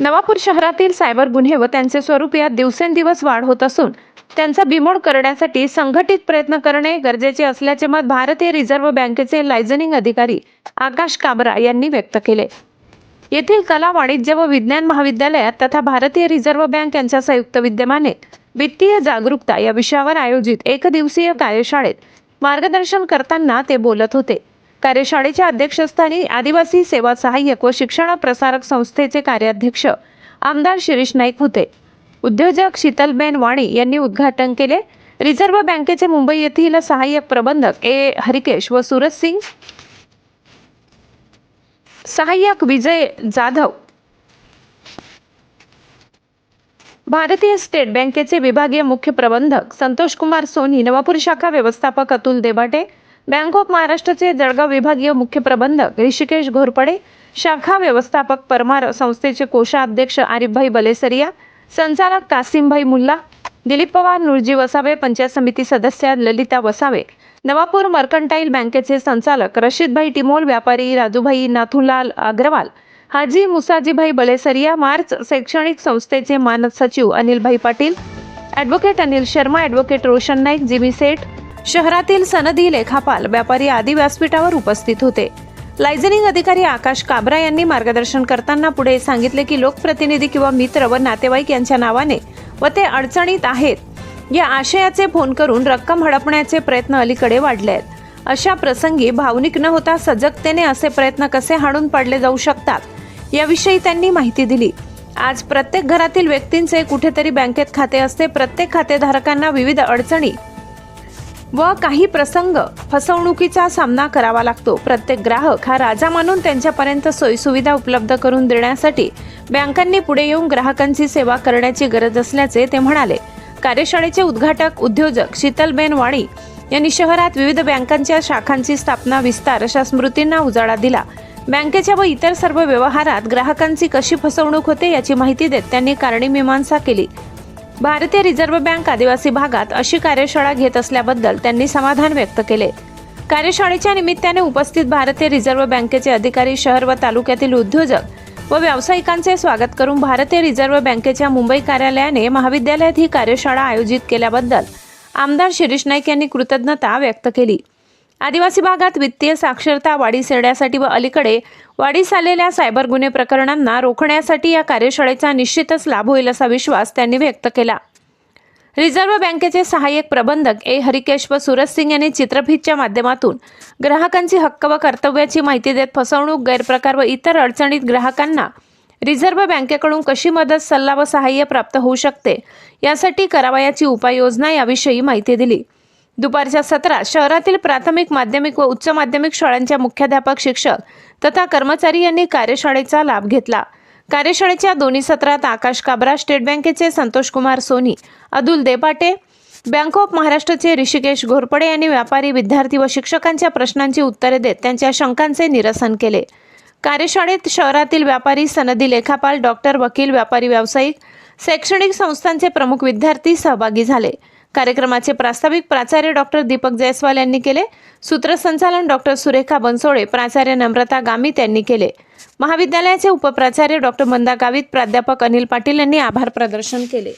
नवापूर शहरातील सायबर गुन्हे व त्यांचे स्वरूप यात दिवसेंदिवस वाढ होत असून त्यांचा बिमोड करण्यासाठी संघटित प्रयत्न करणे गरजेचे असल्याचे मत भारतीय रिझर्व्ह बँकेचे लायझनिंग अधिकारी आकाश काबरा यांनी व्यक्त केले. येथील कला वाणिज्य व विज्ञान महाविद्यालयात तथा भारतीय रिझर्व्ह बँक यांच्या संयुक्त विद्यमाने वित्तीय जागरूकता या विषयावर आयोजित एक दिवसीय कार्यशाळेत मार्गदर्शन करताना ते बोलत होते. कार्यशाळेच्या अध्यक्षस्थानी आदिवासी सेवा सहाय्यक व शिक्षण प्रसारक संस्थेचे कार्याध्यक्ष आमदार शिरीष नाईक होते. उद्योजक शीतलबेन वाणी यांनी उद्घाटन केले. रिझर्व्ह बँकेचे मुंबई येथील सहाय्यक प्रबंधक ए. हरिकेश व सुरज सिंग. सहाय्यक विजय जाधव. भारतीय स्टेट बँकेचे विभागीय मुख्य प्रबंधक संतोष कुमार सोनी नवापूर शाखा व्यवस्थापक अतुल देबाटे बँक ऑफ महाराष्ट्राचे जळगाव विभागीय मुख्य प्रबंधक ऋषिकेश घोरपडे शाखा व्यवस्थापक परमार संस्थेचे कोषाध्यक्ष आरिफभाई बलेसरिया संचालक कासिमभाई मुल्ला दिलीप पवार नुरजी वसावे पंचायत समिती सदस्य ललिता वसावे नवापूर मर्कंटाईल बँकेचे संचालक रशीदभाई टिमोल व्यापारी राजूभाई नाथुलाल अग्रवाल हाजी मुसाजीभाई बलेसरिया मार्च शैक्षणिक संस्थेचे मानद सचिव Anilbhai Patil advocate Anil Sharma advocate Roshan Naik Jimmy Seth शहरातील सनदी लेखापाल व्यापारी आदी व्यासपीठावर उपस्थित होते. लायझनिंग अधिकारी आकाश काबरा यांनी मार्गदर्शन करताना पुढे सांगितले की लोकप्रतिनिधी किंवा मित्र व नातेवाईक यांच्या नावाने व ते अडचणीत आहेत या आशयाचे फोन करून रक्कम हडपण्याचे प्रयत्न अलीकडे वाढले आहेत अशा प्रसंगी भावनिक न होता सजगतेने असे प्रयत्न कसे हाणून पाडले जाऊ शकतात याविषयी त्यांनी माहिती दिली. आज प्रत्येक घरातील व्यक्तींचे कुठेतरी बँकेत खाते असते प्रत्येक खातेधारकांना विविध अडचणी व काही प्रसंग फसवणुकीचा सामना करावा लागतो. प्रत्येक ग्राहक हा राजा मानून त्यांच्यापर्यंत सोयीसुविधा उपलब्ध करून देण्यासाठी बँकांनी पुढे येऊन ग्राहकांची सेवा करण्याची गरज असल्याचे ते म्हणाले. कार्यशाळेचे उद्घाटक उद्योजक शीतलबेन वाणी यांनी शहरात विविध बँकांच्या शाखांची स्थापना विस्तार अशा स्मृतींना उजाळा दिला. बँकेच्या व इतर सर्व व्यवहारात ग्राहकांची कशी फसवणूक होते याची माहिती देत त्यांनी कारणी केली. भारतीय रिझर्व्ह बँक आदिवासी भागात अशी कार्यशाळा घेत असल्याबद्दल त्यांनी समाधान व्यक्त केले. कार्यशाळेच्या निमित्ताने उपस्थित भारतीय रिझर्व्ह बँकेचे अधिकारी शहर व तालुक्यातील उद्योजक व व्यावसायिकांचे स्वागत करून भारतीय रिझर्व्ह बँकेच्या मुंबई कार्यालयाने महाविद्यालयात ही कार्यशाळा आयोजित केल्याबद्दल आमदार शिरीष नाईक यांनी कृतज्ञता व्यक्त केली. आदिवासी भागात वित्तीय साक्षरता वाढीस येण्यासाठी व अलीकडे वाढीस आलेल्या सायबर गुन्हे प्रकरणांना रोखण्यासाठी या कार्यशाळेचा निश्चितच लाभ होईल असा विश्वास त्यांनी व्यक्त केला. रिझर्व्ह बँकेचे सहाय्यक प्रबंधक ए. हरिकेश व सुरज सिंग यांनी चित्रफितच्या माध्यमातून ग्राहकांची हक्क व कर्तव्याची माहिती देत फसवणूक गैरप्रकार व इतर अडचणीत ग्राहकांना रिझर्व्ह बँकेकडून कशी मदत सल्ला व सहाय्य प्राप्त होऊ शकते यासाठी करावयाची उपाययोजना याविषयी माहिती दिली. दुपारच्या सत्रात शहरातील प्राथमिक माध्यमिक व उच्च माध्यमिक शाळांच्या मुख्याध्यापक शिक्षक तथा कर्मचारी यांनी कार्यशाळेचा लाभ घेतला. कार्यशाळेच्या दोन्ही सत्रात आकाश काबरा स्टेट बँकेचे संतोष कुमार सोनी अदुल देपाटे बँक ऑफ महाराष्ट्रचे ऋषिकेश घोरपडे यांनी व्यापारी विद्यार्थी व शिक्षकांच्या प्रश्नांची उत्तरे देत त्यांच्या शंकांचे निरसन केले. कार्यशाळेत शहरातील व्यापारी सनदी लेखापाल डॉक्टर वकील व्यापारी व्यावसायिक शैक्षणिक संस्थांचे प्रमुख विद्यार्थी सहभागी झाले. कार्यक्रमाचे प्रास्ताविक प्राचार्य डॉक्टर दीपक जयस्वाल यांनी केले. सूत्रसंचालन डॉक्टर सुरेखा बनसोडे प्राचार्य नम्रता गामित यांनी केले. महाविद्यालयाचे उपप्राचार्य डॉक्टर मंदा गावित प्राध्यापक अनिल पाटील यांनी आभार प्रदर्शन केले.